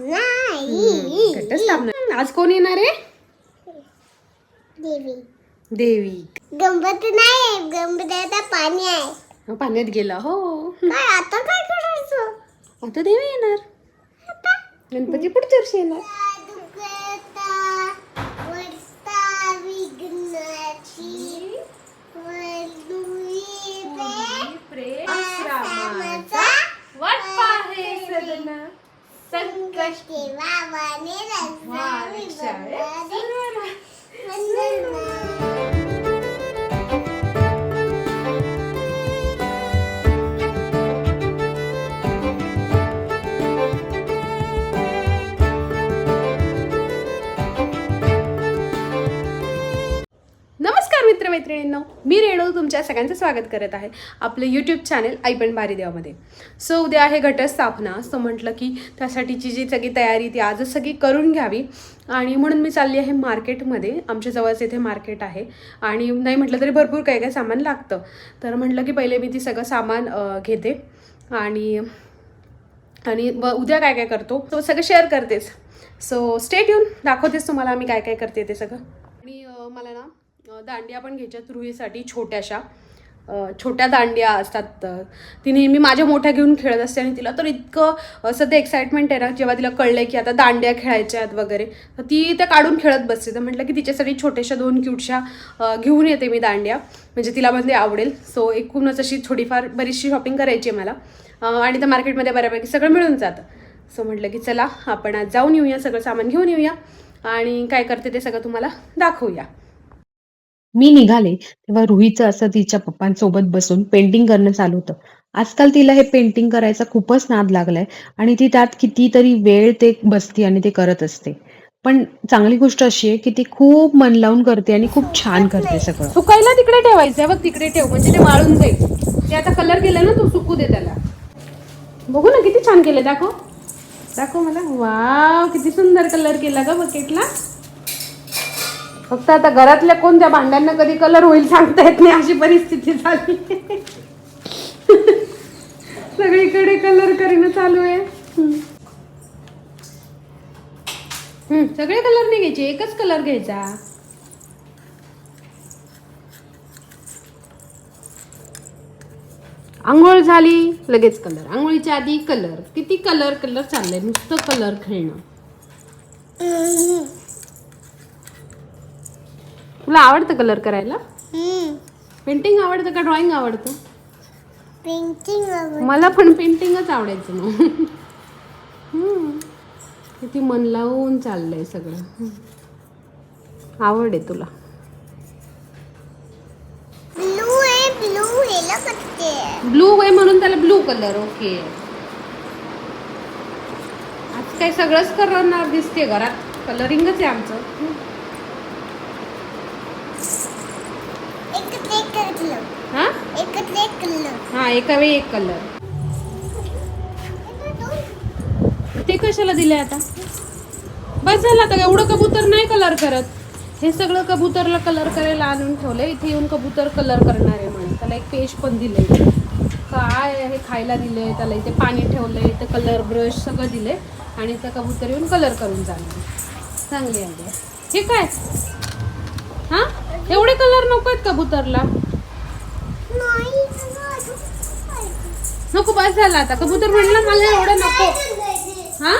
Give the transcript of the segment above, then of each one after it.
नाही घटस्थापना आज कोण येणार आहे? देवी. देवी. गणपती नाही गणपतीला पाणी आहे. हो, पाण्यात गेला हो. काय आता काय करायचं? आता देवी येणार. गणपती पुढच्या वर्षी येणार. Gośki, mama, nie raz z nami, bo मैत्रिणींनो मी रेणू तुमच्या सगळ्यांचं स्वागत करत आहे आपलं यूट्यूब चॅनल ऐपण बारीदेवामध्ये. सो उद्या आहे घटस्थापना. सो म्हटलं की त्यासाठीची जी सगळी तयारी ती आजच सगळी करून घ्यावी. आणि म्हणून मी चालली आहे मार्केटमध्ये. आमच्या जवळच इथे मार्केट आहे. आणि नाही म्हटलं तरी भरपूर काही काही सामान लागतं. तर म्हटलं की पहिले मी ती सगळं सामान घेते. आणि आणि उद्या काय काय करतो? तो सगळं शेअर करतेच. सो स्टेट येऊन दाखवतेच तुम्हाला मी काय काय करते ते सगळं. आणि मला ना दांडिया पण घ्यायच्यात रुईसाठी छोट्याशा. छोट्या दांड्या असतात ती नेहमी माझ्या मोठ्या घेऊन खेळत असते आणि तिला तर इतकं सध्या एक्साइटमेंट आहे ना जेव्हा तिला कळलं की आता दांड्या खेळायच्या आहेत वगैरे तर ती त्या काढून खेळत बसते. तर म्हटलं की तिच्यासाठी छोट्याशा दोन क्यूटशा घेऊन येते मी दांड्या. म्हणजे तिला पण ते आवडेल. सो एकूणच अशी थोडीफार बरीचशी शॉपिंग करायची आहे मला. आणि त्या मार्केटमध्ये बऱ्यापैकी सगळं मिळून जातं. सो म्हटलं की चला आपण आज जाऊन येऊया सगळं सामान घेऊन येऊया. आणि काय करते ते सगळं तुम्हाला दाखवूया. मी निघाले तेव्हा रुहीचं असं तिच्या पप्पांसोबत बसून पेंटिंग करणं चालू होतं. आजकाल तिला हे पेंटिंग करायचा खूपच नाद लागलाय आणि ती त्यात कितीतरी वेळ ते बसते आणि ते करत असते. पण चांगली गोष्ट अशी आहे की ती खूप मन लावून करते आणि खूप छान करते सगळं. सुकायला तिकडे ठेवायचं बघ तिकडे ठेव. म्हणजे ते वाळून जाईल. ते आता कलर केलं ना तू सुकू दे त्याला. बघू ना किती छान केलं. दाखव. दाखव मला. वाव किती सुंदर कलर केला ग बकेटला फक्त आता घरातल्या कोणत्या भांड्यांना कधी कलर होईल सांगता येत नाही अशी परिस्थिती झाली. सगळीकडे कलर करणं चालू आहे. सगळे कलर नाही घ्यायचे एकच कलर घ्यायचा. आंघोळ झाली लगेच कलर आंघोळीच्या आधी कलर किती कलर कलर चाललंय? नुसतं कलर खेळणं. तुला आवडतं कलर करायला? पेंटिंग आवडतं का ड्रॉइंग आवडतं? पेंटिंग मला पण पेंटिंगच आवडायचं मग. हम्म. किती मन लावून चाललंय सगळं. हम्म. आवड आहे तुला. ब्लू आहे ब्लू हेला ब्लू आहे म्हणून त्याला ब्लू कलर ओके आज काय सगळंच करणार दिसते घरात कलरिंगच आहे आमचं हम्म. एकत्र एक कलर हा? एकत्र एक कलर. हा एका वेळी एक कलर ते कशाला दिले आता? बस झालं आता एवढं कबूतर नाही कलर करत. हे सगळं कबूतरला कलर करायला आणून ठेवलंय इथे येऊन कबूतर कलर करणार आहे म्हणून त्याला एक पेज पण दिलंय. काय हे खायला दिलंय त्याला इथे पाणी ठेवलंय इथे कलर ब्रश सगळं दिलंय. आणि इथं कबूतर येऊन कलर करून जाणार चांगली आयडिया हे काय? हा एवढे कलर नको आहेत कबूतरला? नको बस झाला आता. कबूतर म्हणलं मला एवढं नको. हा हा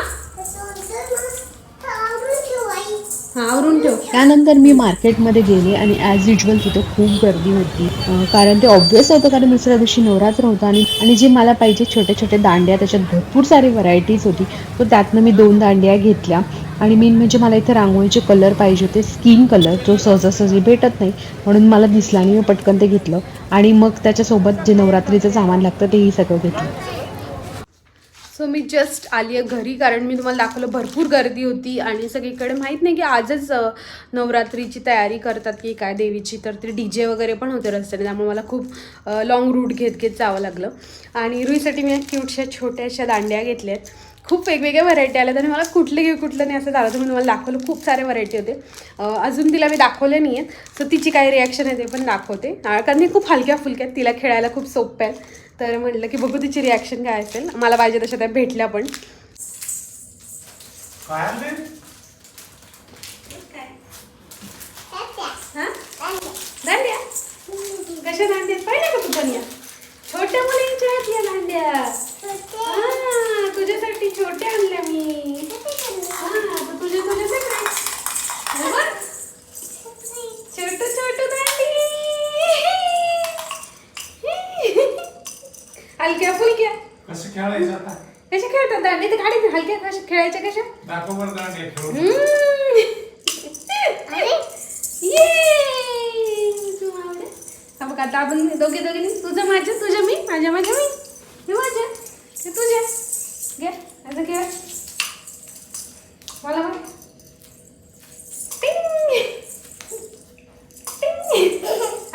आवरून ठेव. त्यानंतर मी मार्केटमध्ये गेले आणि ॲज युजल तिथं खूप गर्दी होती. कारण ते ऑब्विस होतं कारण दुसऱ्या दिवशी नवरात्र होता आणि आणि जे मला पाहिजे छोटे छोटे दांड्या त्याच्यात भरपूर सारी व्हरायटीज होती. तर त्यातनं मी दोन दांड्या घेतल्या. आणि मेन म्हणजे मला इथे रांगोळीचे कलर पाहिजे होते स्किन कलर जो सहजासहजी भेटत नाही म्हणून मला दिसला आणि मी पटकन ते घेतलं. आणि मग त्याच्यासोबत जे नवरात्रीचं सामान लागतं तेही सगळं घेतलं. सो मी जस्ट आली आहे घरी कारण मी तुम्हाला दाखवलं भरपूर गर्दी होती आणि सगळीकडे माहीत नाही की आजच नवरात्रीची तयारी करतात की काय देवीची. तर ते डी जे वगैरे पण होते रस्त्याने त्यामुळे मला खूप लॉंग रूट घेत घेत जावं लागलं. आणि रुईसाठी मी क्यूटशा छोट्याशा दांड्या घेतल्या आहेत खूप वेगवेगळ्या व्हरायटी आल्या आणि मला कुठलं घेऊ कुठलं नाही असं झालं तर म्हणून मला दाखवलं. खूप सारे व्हरायटी होते. अजून तिला मी दाखवले नाही आहेत सो तिची काय रिॲक्शन आहे ते पण दाखवते. कारण मी खूप हलक्या फुलक्या तिला खेळायला खूप सोप्या आहेत. तर म्हटलं की बघू तिची रिॲक्शन काय असेल. मला पाहिजे तशा त्या भेटल्या पण काय आणले हा? दांड्या कशा दांड्या पाहिल्या का तू पण या छोट्या मुलींच्या आहेत या दांड्या हा, तुझ्यासाठी छोट्या आणल्या मी हा, तर तुझ्या तुझ्यासाठी हे बघ. छोटू छोटू दांडी हलक्या फुलक्या कसं खेळायचं आता कशा खेळतात दांडी तर गाडी हलक्या कशा खेळायच्या कशा दाखव बरं दांड्या खेळून तू आवडे हा बघ आता आपण दोघे दोघे तुझं माझं तुझं मी माझ्या माझ्या मी हे माझ्या हे तुझ्या घे असं खेळ मला बघ टिंग. टिंग.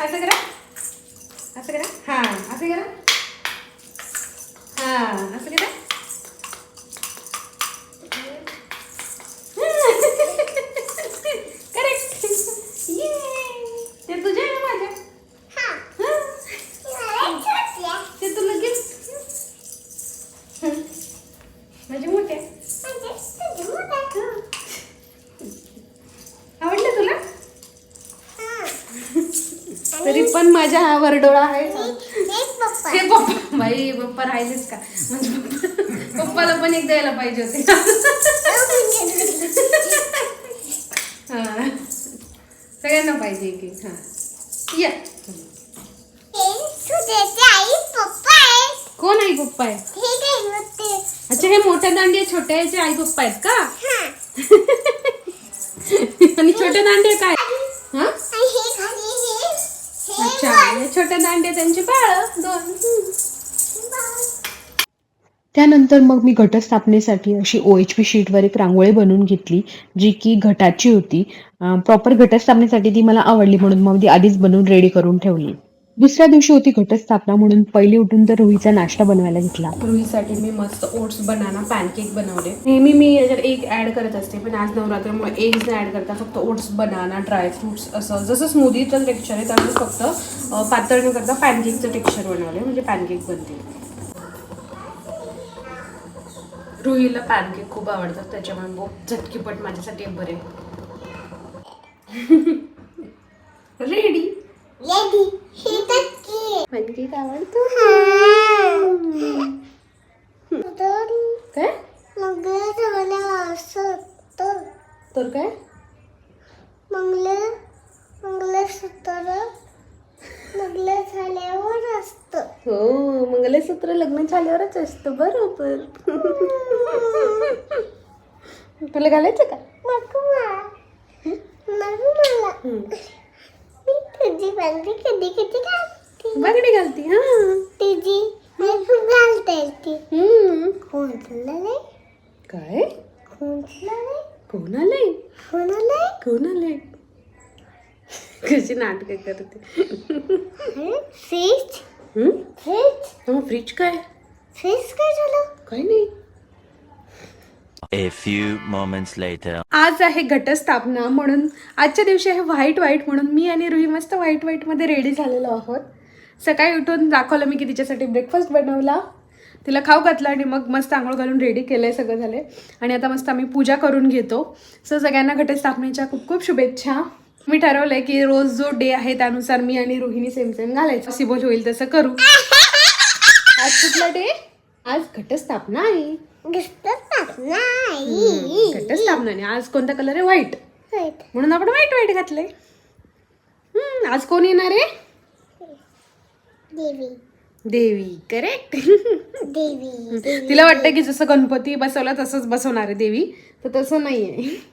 असं करा असं करा हा असं करा हा असं करा करेक्ट ये ते तुझ्या आहे ना माझ्या हा. ते तुला गिफ्ट माझे मोठे आवडलं तुला तरी पण माझा हा वरडोळा आहे? हे पप्पा. बाई पप्पा राहिलेच का? म्हणजे पप्पा- पप्पाला पण एक द्यायला पाहिजे होते. हा. सगळ्यांना पाहिजे एक एक हा. या. कोण आई पप्पा आहे अच्छा हे मोठ्या दांडे छोट्या याचे आई पप्पा आहेत का? आणि छोट्या दांडे काय? छोट्या दांडे त्यांची बाळ दोन. त्यानंतर मग मी घटस्थापनेसाठी अशी ओ एच पी शीटवर एक रांगोळी बनवून घेतली जी की घटाची होती. प्रॉपर घटस्थापनेसाठी ती मला आवडली म्हणून मग ती आधीच बनवून रेडी करून ठेवली. दुसऱ्या दिवशी होती घटस्थापना म्हणून पहिले उठून तर रुईचा नाश्ता बनवायला घेतला. रुईसाठी मी मस्त ओट्स बनाना पॅनकेक बनवले. नेहमी मी याच्यात एग ॲड करत असते पण आज नवरात्रमुळे एग्स नाही ॲड करता फक्त ओट्स बनाना ड्रायफ्रुट्स असं. जसं स्मूदीचं टेक्स्चर आहे तसंच फक्त पातळ न करता पॅनकेकचं टेक्स्चर बनवले म्हणजे पॅनकेक बनते रुईला पॅनकेक खूप आवडतात त्याच्यामुळे बहुत झटकीपट माझ्यासाठी एक बरे. रेडी पॅनकेक आवडतो? काय? तर काय? मंगल मंगलसूत्र लग्न झाल्यावर असतं. हो मंगलसूत्र लग्न झाल्यावरच असतं बरोबर. तुला घालायचं का? नको मला. नको मला. बांगडी कधी कधी घालते बागडी घालती हा। खूप घालता येते हम्म. कोण नाही काय कोण नाही कोण आलंय कोण नाही कोण आलंय कशी नाटक करते? फिश मग फ्रीज? काय फिश काय झालं काय नाही। A few moments later. आज आहे घटस्थापना म्हणून आजच्या दिवशी आहे व्हाईट व्हाईट म्हणून. मी आणि रुही मस्त व्हाईट व्हाईटमध्ये रेडी झालेलो आहोत. सकाळी उठून दाखवलं मी की तिच्यासाठी ब्रेकफास्ट बनवला. तिला खाऊ घातलं आणि मग मस्त आंघोळ घालून रेडी केलं आहे सगळं झाले आणि आता मस्त आम्ही पूजा करून घेतो. सो सगळ्यांना घटस्थापनेच्या खूप खूप शुभेच्छा. मी ठरवलं आहे की रोज जो डे आहे त्यानुसार मी आणि रोहिणी सेम सेम घालायचं. पॉसिबल होईल तसं करू. आज कुठला डे आज घटस्थापना आहे. घटस्थापना नाही. आज कोणता कलर आहे? व्हाईट. म्हणून आपण वाईट वाईट घातलंय. हम्म, आज कोण येणार आहे? देवी. देवी. करेक्ट देवी. तिला वाटतं की जसं गणपती बसवला तसंच बसवणार आहे देवी. तर तसं नाहीये.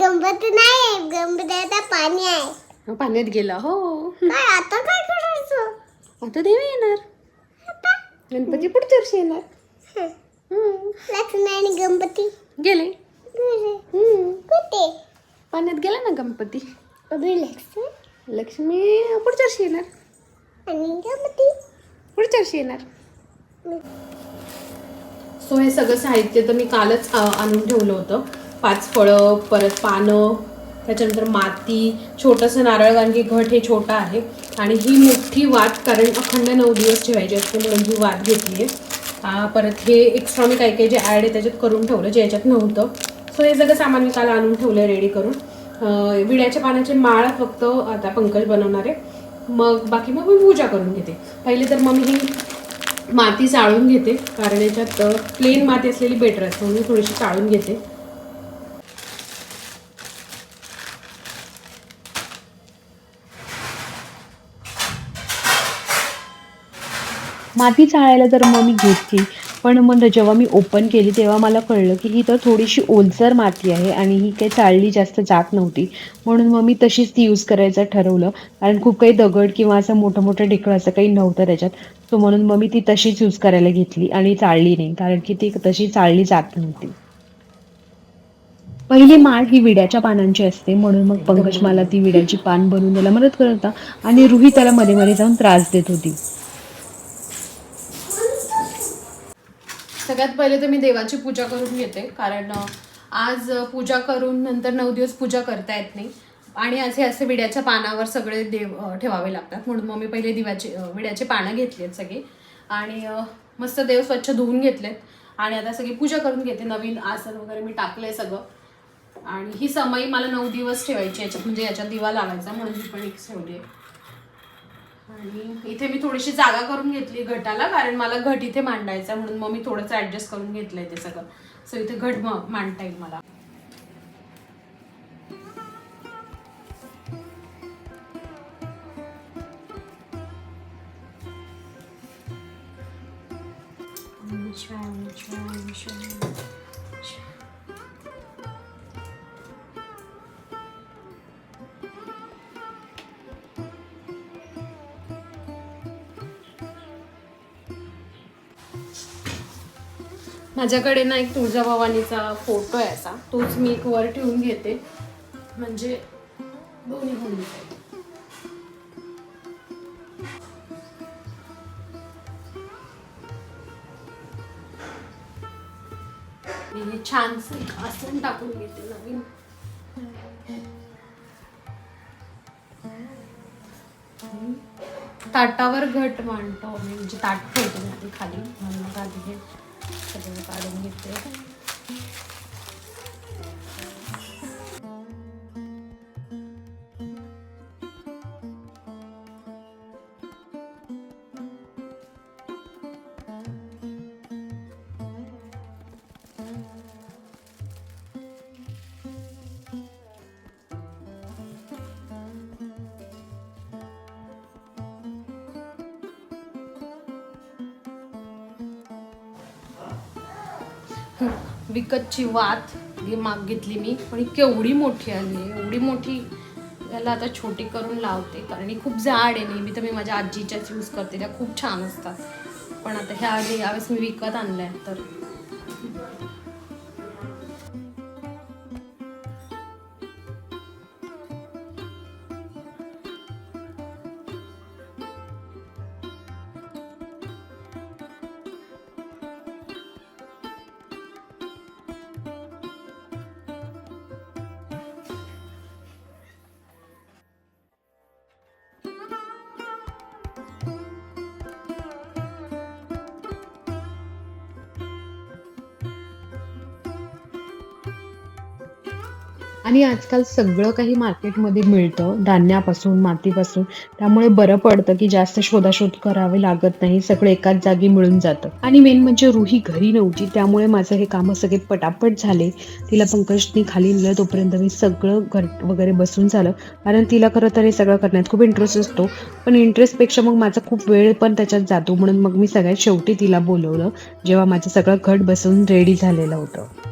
गणपती नाही. गणपती आता पाणी आहे. पाण्यात गेला हो. काय आता काय करायचं? आता देवी येणार. गणपती पुढच्या वर्षी येणार. हम्म, लक्ष्मी आणि गणपती. गेले. घरी. हम्म, कुठे? पाण्यात गेला ना गणपती? लक्ष्मी. लक्ष्मी पुढच्या वर्षी येणार. आणि गणपती. पुढच्या वर्षी येणार. सो हे सगळं साहित्य तर मी कालच अ, आणून ठेवलं होतं. पाच फळं परत पानं त्याच्यानंतर माती छोटंसं नारळ कारण की घट हे छोटं आहे. आणि ही मोठी वाट कारण अखंड नऊ दिवस ठेवायची असते म्हणून ही वाट घेतली आहे. परत हे एक्स्ट्रा मी काही काही जे ॲड आहे त्याच्यात करून ठेवलं जे याच्यात नव्हतं. सो हे सगळं सामान मी काल आणून ठेवलं रेडी करून. विड्याच्या पानाचे माळ फक्त आता पंकज बनवणार आहे. मग बाकी मग मी पूजा करून घेते. पहिले तर मग मी माती चाळून घेते कारण याच्यात प्लेन माती असलेली बेटर असते म्हणून मी थोडीशी चाळून घेते. माती चाळायला तर मग मी घेतली पण मग जेव्हा मी ओपन केली तेव्हा मला कळलं की ही तर थोडीशी ओलसर माती आहे आणि ही काही चाळली जास्त जात नव्हती. म्हणून मग मी तशीच ती यूज करायचं ठरवलं. कारण खूप काही दगड किंवा असं मोठं मोठं ढेकळं असं काही नव्हतं त्याच्यात. सो म्हणून मग मी ती तशीच यूज करायला घेतली आणि चाळली नाही. कारण की ती तशी चाळली जात नव्हती. पहिली माळ ही विड्याच्या पानांची असते. म्हणून मग पंकज मला ती विड्याची पान बनवून द्यायला मदत करत होता. आणि रुही त्याला मध्ये मध्ये जाऊन त्रास देत होती. सगळ्यात पहिले तर मी देवाची पूजा करून घेते कारण आज पूजा करून नंतर नऊ दिवस पूजा करता येत नाही. आणि असे असे विड्याच्या पानावर सगळे देव ठेवावे लागतात. म्हणून मग मी पहिले दिव्याचे विड्याचे पानं घेतली आहेत सगळी. आणि मस्त देव स्वच्छ धुवून घेतलेत. आणि आता सगळी पूजा करून घेते. नवीन आसन वगैरे मी टाकलंय सगळं. आणि ही समई मला नऊ दिवस ठेवायची याच्यात म्हणजे याच्यात दिवा लावायचा म्हणून मी पण एक ठेवली आहे. आणि इथे मी थोडीशी जागा करून घेतली घटाला कारण मला घट इथे मांडायचा म्हणून मग मी थोडंसं ऍडजस्ट करून घेतलंय ते सगळं. सो इथे घट मांडता येईल मला. माझ्याकडे ना एक तुळजाभवानीचा फोटो आहे असा. तोच मी एक वर ठेवून घेते. म्हणजे दोन्ही होऊन जाईल हे आसन टाकून घेते नवीन. ताटावर घट मांडतो. म्हणजे ताट ठेवते खाली. म्हणून आधी हे सगळं विकतची वात ही माग घेतली मी पण ही केवढी मोठी आली आहे. एवढी मोठी याला आता छोटी करून लावते कारण ही खूप जाड आहे नेहमी तर मी माझ्या आजीच्याच यूज करते त्या खूप छान असतात. पण आता ह्या आधी यावेळेस मी विकत आणल्या तर आणि आजकाल सगळं काही मार्केटमध्ये मिळतं धान्यापासून मातीपासून. त्यामुळे बरं पडतं की जास्त शोधाशोध करावे लागत नाही सगळं एकाच जागी मिळून जातं. आणि मेन म्हणजे रुही घरी नव्हती त्यामुळे माझं हे काम सगळे पटापट झाले. तिला पंकजनी खाली नेलं तोपर्यंत मी सगळं घर वगैरे बसून झालं. कारण तिला खरं तर हे सगळं करण्यात खूप इंटरेस्ट असतो. पण इंटरेस्टपेक्षा मग माझा खूप वेळ पण त्याच्यात जातो. म्हणून मग मी सगळ्यात शेवटी तिला बोलवलं जेव्हा माझं सगळं घट बसून रेडी झालेलं होतं.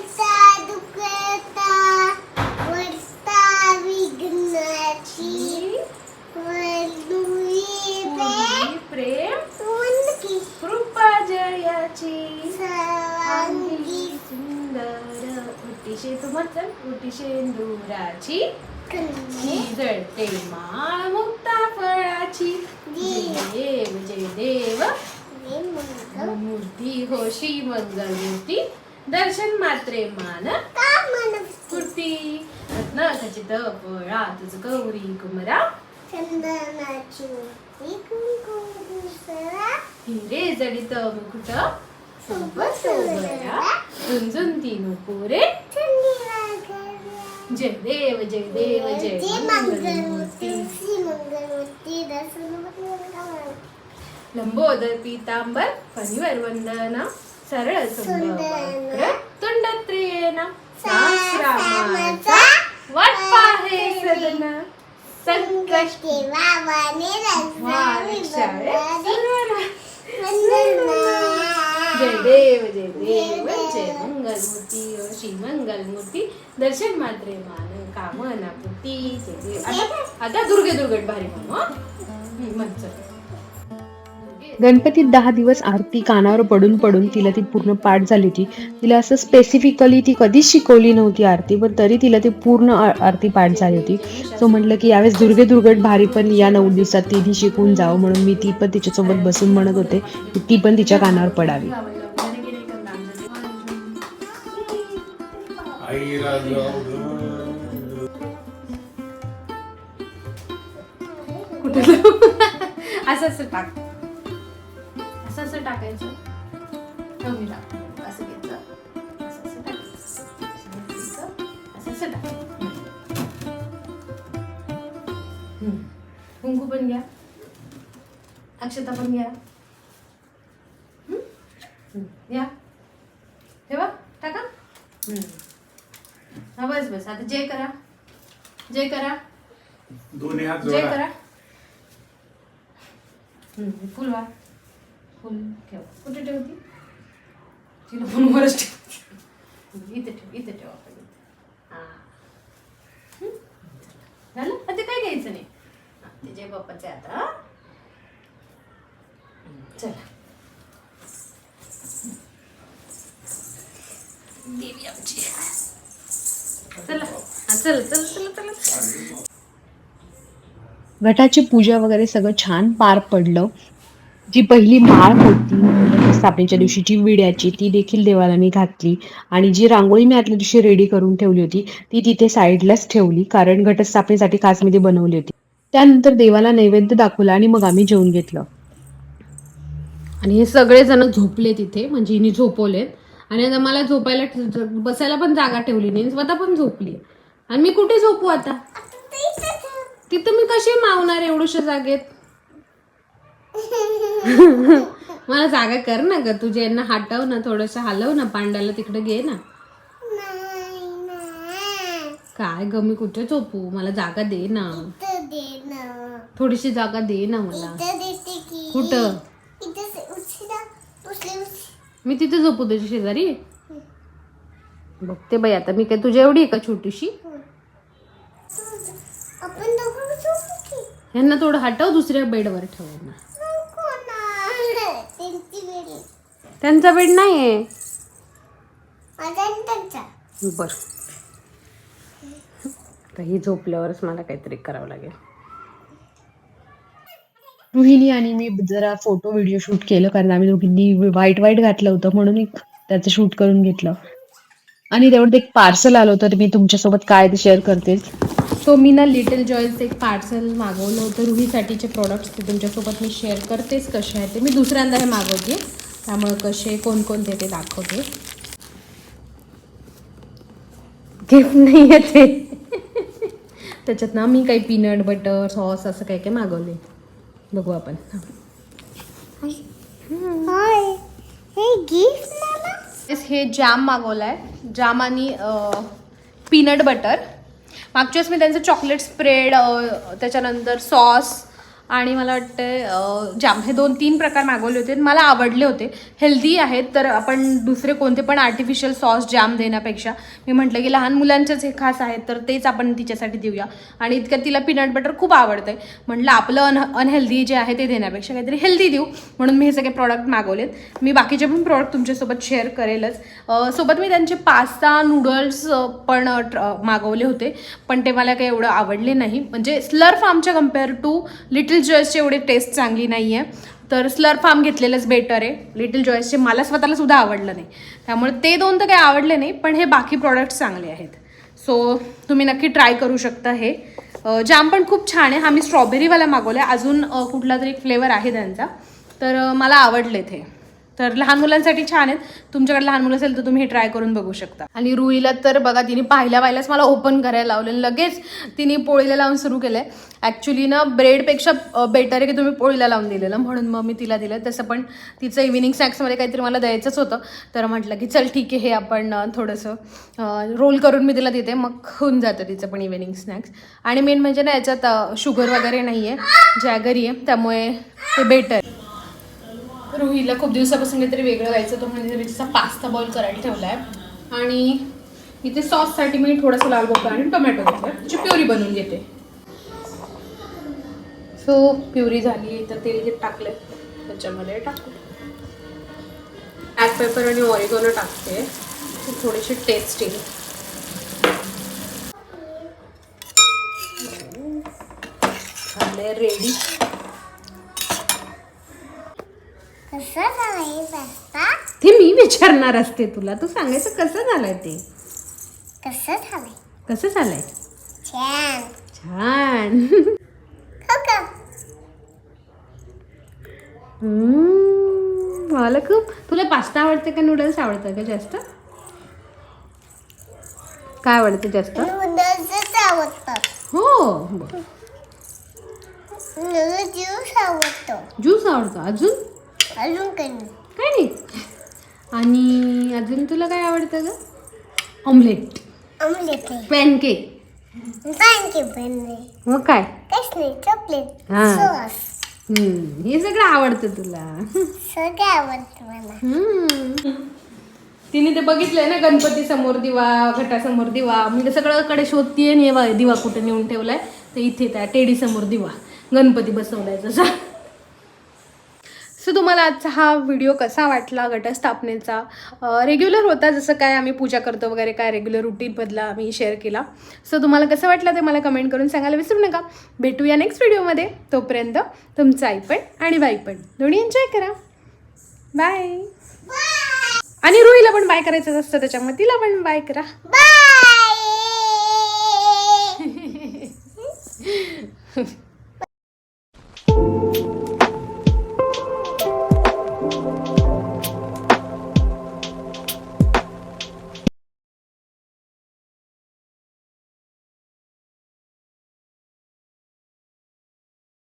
फुटी शेंदुराची कन्या जळते माळ मुक्ता फळाची देव जय देव मंगल मूर्ती होशी मंगलमूर्ती दर्शन मात्रे मान का मन फुर्ती रत्न खचित फळा तुझ गौरी कुमरा मूर्ती हिरे जडित मुकुट सोबत सोबरा झुंझुंती नुपुरे जय देव जय देव जय लंबोदर पीतांबर फणीवर वंदना सरळ सुंदर तुंडत्रियेना सहस्रामाचा वाटपा हे सदना संकष्ट वावाने रंगावे जय देव जय देव जय मंगलमूर्ती श्री मंगलमूर्ती दर्शन मात्रे मान कामना पुती जय देव. आता आता दुर्गे दुर्गट भारी म्हणू म्हणतो गणपतीत दहा दिवस आरती कानावर पडून पडून तिला ती पूर्ण पाठ झाली होती. तिला असं स्पेसिफिकली ती कधीच शिकवली नव्हती आरती पण तरी तिला ती पूर्ण आरती पाठ झाली होती. सो म्हटलं की यावेळेस दुर्गे दुर्गट भारी पण या नऊ दिवसात तिने शिकून जावं म्हणून मी ती पण तिच्यासोबत बसून म्हणत होते की ती पण तिच्या कानावर पडावी. कुठे असं असं टाक असं असं टाकायचं. कमी टाक असं घ्यायचं असं असं टाकायचं. असं घ्यायचं, असं असं टाकायचं. हम्म. कुंकू पण घ्या. अक्षता पण घ्या. घ्या. ठेवा टाका. हम्म. हा बस बस. आता जय करा. जय करा. दोन्ही हात जय करा. हम्म, फुल ठेव. कुठे ठेवती? तिला फोनवरच ठेव इथे ठेव इथे ठेव आपण इथे. झालं? आता ते काय घ्यायचं नाही? हा, ते जय बाप्पाचे आता चला. देवी आमची चला. हा चल चल चला चला. घटाची पूजा वगैरे सगळं छान पार पडलं. जी पहिली माळ होती स्थापनेच्या दिवशीची विड्याची ती देखील देवाला मी घातली आणि जी रांगोळी मी आतल्या दिवशी रेडी करून ठेवली होती ती तिथे साईडलाच ठेवली कारण घटस्थापनेसाठी खास मी ती बनवली होती. त्यानंतर देवाला नैवेद्य दाखवला आणि मग आम्ही जेवून घेतलं. आणि हे सगळे जण झोपले तिथे म्हणजे हिने झोपवलेत. आणि आता मला झोपायला बसायला पण जागा ठेवली नाही स्वतः पण झोपली. आणि मी कुठे झोपू आता? तिथं मी कशी मावणार एवढ्याशा जागेत? मला जागा कर ना ग. तुझ्या यांना हटव ना थोडस हलव ना पांड्याला तिकडे घे ना. काय ग मी कुठे झोपू? मला जागा दे ना. थोडीशी जागा दे ना मला. कुठं? मी तिथे झोपू तुझ्या शेजारी? बघते बाई आता. मी काय तुझ्या एवढी आहे का छोटीशी? यांना थोडं हटव दुसऱ्या बेडवर ठेव ना नको ना त्यांची वेळ आहे. त्यांचा बेड नाही आहे बर. आता ही झोपल्यावरच मला काहीतरी करावं लागेल. रुहिणी आणि मी जरा फोटो व्हिडिओ शूट केलं कारण आम्ही दोघींनी व्हाईट व्हाईट घातलं होतं म्हणून एक त्याचं शूट करून घेतलं. आणि तेवढं एक पार्सल आलं होतं ते मी तुमच्यासोबत काय ते शेअर करतेच सो मी ना लिटल जॉयचं एक पार्सल मागवलं होतं. रुहीसाठीचे प्रोडक्ट्स ते तुमच्यासोबत मी शेअर करतेच कसे आहे ते मी दुसऱ्यांदा हे मागवते. त्यामुळे कसे कोणकोणते ते दाखवते. गिफ्ट नाही आहे ते. त्याच्यात ना मी काही पीनट बटर सॉस असं काही काही मागवले बघू आपण. हाय हे गिफ्ट मला? Yes, हे जॅम मागवलं आहे जॅम आणि पीनट बटर मागच्या वेळेस मी त्यांचं चॉकलेट स्प्रेड त्याच्यानंतर सॉस आणि मला वाटतं जाम हे दोन तीन प्रकार मागवले होते मला आवडले होते. हेल्दी आहेत तर आपण दुसरे कोणते पण आर्टिफिशियल सॉस जाम देण्यापेक्षा. मी म्हटलं की लहान मुलांचेच हे खास आहेत तर तेच आपण तिच्यासाठी देऊया. आणि इतक्यात तिला पीनट बटर खूप आवडतंय. म्हटलं आपलं अन अनहेल्दी जे आहे ते देण्यापेक्षा काहीतरी हेल्दी देऊ. म्हणून मी हे सगळे प्रॉडक्ट मागवलेत. मी बाकीचे पण प्रॉडक्ट तुमच्यासोबत शेअर करेलच. सोबत मी त्यांचे पास्ता नूडल्स पण ट्र- मागवले होते. पण ते मला काही एवढं आवडले नाही. म्हणजे स्लर्फ आमच्या कंपेअर टू लिटिल जॉयसची एवढी टेस्ट चांगली नाही आहे तर स्लर फार्म घेतलेलंच बेटर आहे. लिटिल जॉयसचे मला स्वतःला सुद्धा आवडलं नाही. त्यामुळे ते दोन तर काही आवडले नाही पण हे बाकी प्रॉडक्ट चांगले आहेत. सो तुम्ही नक्की ट्राय करू शकता हे. जाम पण खूप छान आहे. हा मी स्ट्रॉबेरीवाला मागवला आहे अजून कुठला तरी फ्लेवर आहे त्यांचा. तर मला आवडलेत हे. तर लहान मुलांसाठी छान आहेत. तुमच्याकडे लहान मुलं असेल तर तुम्ही हे ट्राय करून बघू शकता. आणि रुईला तर बघा तिने पाहिल्या पाहिल्याच मला ओपन करायला लावलं लगेच तिने पोळीला लावून सुरू केलं आहे ॲक्च्युली ना ब्रेडपेक्षा बेटर आहे की तुम्ही पोळीला लावून दिलेलं. म्हणून मग मी तिला दिलं. तसं पण तिचं इव्हिनिंग स्नॅक्समध्ये काहीतरी मला द्यायचंच होतं. तर म्हटलं की चल ठीक आहे हे आपण थोडंसं रोल करून मी तिला देते. मग होऊन जातं तिचं पण इव्हिनिंग स्नॅक्स आणि मेन म्हणजे ना याच्यात शुगर वगैरे नाही आहे जॅगरी आहे त्यामुळे ते बेटर रुहीला खूप दिवसापासून काहीतरी वेगळं व्हायचं तो म्हणजे तिचा पास्ता बॉईल करायला ठेवला आहे आणि इथे सॉससाठी मी थोडंसं लाल भोपळा आणि टोमॅटो घेतलं. त्याची प्युरी बनवून घेते. सो प्युरी झाली तर तेल घेत टाकलं त्याच्यामध्ये टाकू. ॲप पेपर आणि ऑरिगोनो टाकते. थोडीशी टेस्ट येईल झाले रेडी कसं झालंय पास्ता ते मी विचारणार असते तुला. तू सांगायचं कसं झालंय ते? कसं झालंय? कसं झालंय? छान. छान. हो हम्म, मला खूप तुला पास्ता आवडते का नूडल्स आवडतं का जास्त? काय आवडतं जास्त? नूडल्सच आवडतं हो. ज्यूस आवडतो. ज्यूस आवडतो. अजून? अजून काही नाही. काय नाही. आणि अजून तुला काय आवडतं ग? ऑमलेट ऑमलेट नाही पॅनकेक थँक्यू पण नाही. मग काय? काहीच नाही चॉकलेट हा. सॉस हम्म, हे सगळं आवडतं तुला. सगळं आवडतं मला. हम्म. तिने ते बघितलंय ना गणपती समोर दिवा घटासमोर दिवा. मी ते सगळ्याकडे शोधतीये आणि हे बघ, दिवा कुठे नेऊन ठेवलाय. तर इथे त्या टेडी समोर दिवा. गणपती बसवलाय जसा सो तुम्हाला आजचा हा व्हिडिओ कसा वाटला घटस्थापनेचा? रेग्युलर होता जसं काय आम्ही पूजा करतो वगैरे काय रेग्युलर रुटीनमधला आम्ही शेअर केला. सो तुम्हाला कसं वाटलं ते मला कमेंट करून सांगायला विसरू नका. भेटूया नेक्स्ट व्हिडिओमध्ये तोपर्यंत तुमचं आई पण आणि बाई पण. दोन्ही एन्जॉय करा. बाय आणि रुईला पण बाय करायचं असतं त्याच्यामुळे तिला पण बाय करा. बाय